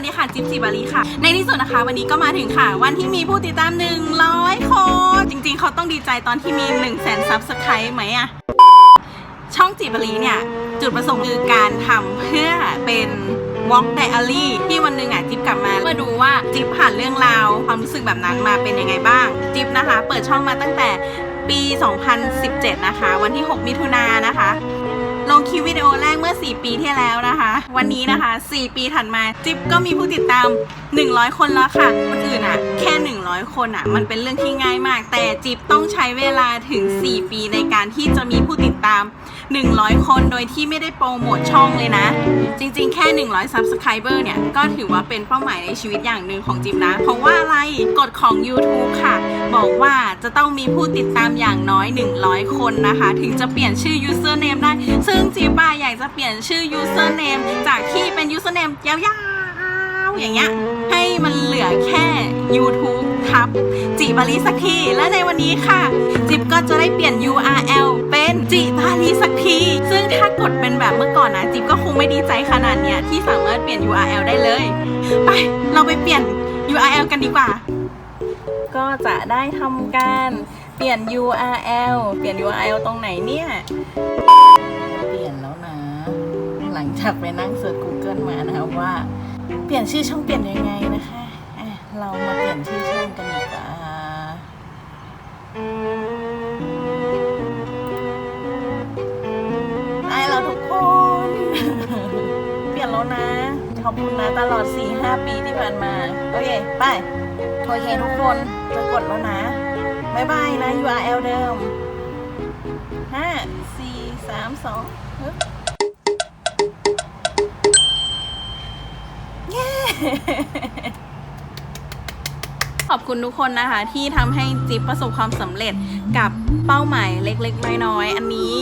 วัสดีค่ะ จิ๊บจิบารีค่ะ ในที่สุดนะคะ วันนี้ก็มาถึงค่ะ วันที่มีผู้ติดตาม 100 คน จริงๆ เขาต้องดีใจตอนที่มี 1 0 0 0 0แสนซับสไครต์ไหมอะช่องจิบารีเนี่ย จุดประสงค์คือการทำเพื่อเป็นวอล์กไดอารี่ที่วันหนึ่งอะจิ๊บกลับมาเพื่อดูว่าจิ๊บผ่านเรื่องราว ความรู้สึกแบบนั้นมาเป็นยังไงบ้าง จิ๊บนะคะ เปิดช่องมาตั้งแต่ปี 2017 นะคะ วันที่ 6 มิถุนายนนะคะ มื่อ 4 ปีที่แล้วนะคะ วันนี้นะคะ 4 ปีถัดมาจิ๊บก็มีผู้ติดตาม 100 คนแล้วค่ะคนอื่นอะแค่ 100 คนอะมันเป็นเรื่องที่ง่ายมาก แต่จิ๊บต้องใช้เวลาถึง 4 ปีในการที่จะมีผู้ติดตาม 100 คนโดยที่ไม่ได้โปรโมทช่องเลยนะ จริงๆ แค่ 100 Subscriber เนี่ย ก็ถือว่าเป็นเป้าหมายในชีวิตอย่างหนึ่งของจิ๊บนะ เพราะว่าอะไรกฎของ YouTube ค่ะ บอกว่าจะต้องมีผู้ติดตามอย่างน้อย 100 คนนะคะ ถึงจะเปลี่ยนชื่อ username ได้ ซึ่งจิ๊บอยากจะเปลี่ยนชื่อ username จากที่เป็น username ยาวๆอย่างเงี้ยให้มันเหลือแค่ YouTube ทับจิบารีสักทีและในวันนี้ค่ะ จิบก็จะได้เปลี่ยน URL เป็นจิบารีสักทีซึ่งถ้ากดเป็นแบบเมื่อก่อนนะจิ๊บก็คงไม่ดีใจขนาดเนี้ยที่สามารถเปลี่ยน URL ได้เลย ไปเราไปเปลี่ยน URL กันดีกว่า ก็จะได้ทำการเปลี่ยน URL เปลี่ยน URL ตรงไหนเนี่ย เปลี่ยนแล้วนะ หลังจากไปนั่งเสิร์ช Google มานะคะว่า เปลี่ยนชื่อช่องเปลี่ยนยังไงนะคะอะเรามาเปลี่ยนชื่อช่องกัน อบคุณนะตลอด 4-5 ปีที่ผ่านมา โอเค ไป โอเคทุกคนจะกดแล้วนะบายบายนะ URL เดิม 5 4 3 2ฮึบขอบคุณทุกคนนะคะ ที่ทำให้จิ๊บประสบความสำเร็จกับเป้าหมายเล็ก ๆ น้อยๆอันนี้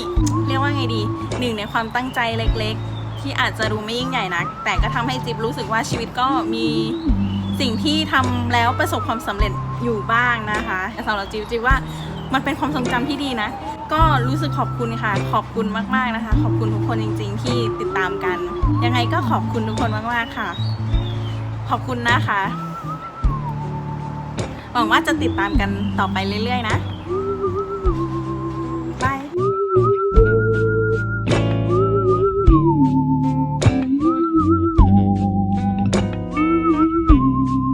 เรียกว่าไงดีหนึ่งในความตั้งใจเล็ก ๆ ที่อาจจะดูไม่ยิ่งใหญ่นัก แต่ก็ทำให้จิ๊บรู้สึกว่าชีวิตก็มีสิ่งที่ทำแล้วประสบความสำเร็จอยู่บ้างนะคะสำหรับจิ๊บจิ๊บว่ามันเป็นความทรงจำที่ดีนะ ก็รู้สึกขอบคุณค่ะ ขอบคุณมากๆนะคะ ขอบคุณทุกคนจริง ๆ ที่ติดตามกัน ยังไงก็ขอบคุณทุกคนมากๆค่ะ ขอบคุณนะคะ หวังว่าจะติดตามกันต่อไปเรื่อย ๆ นะ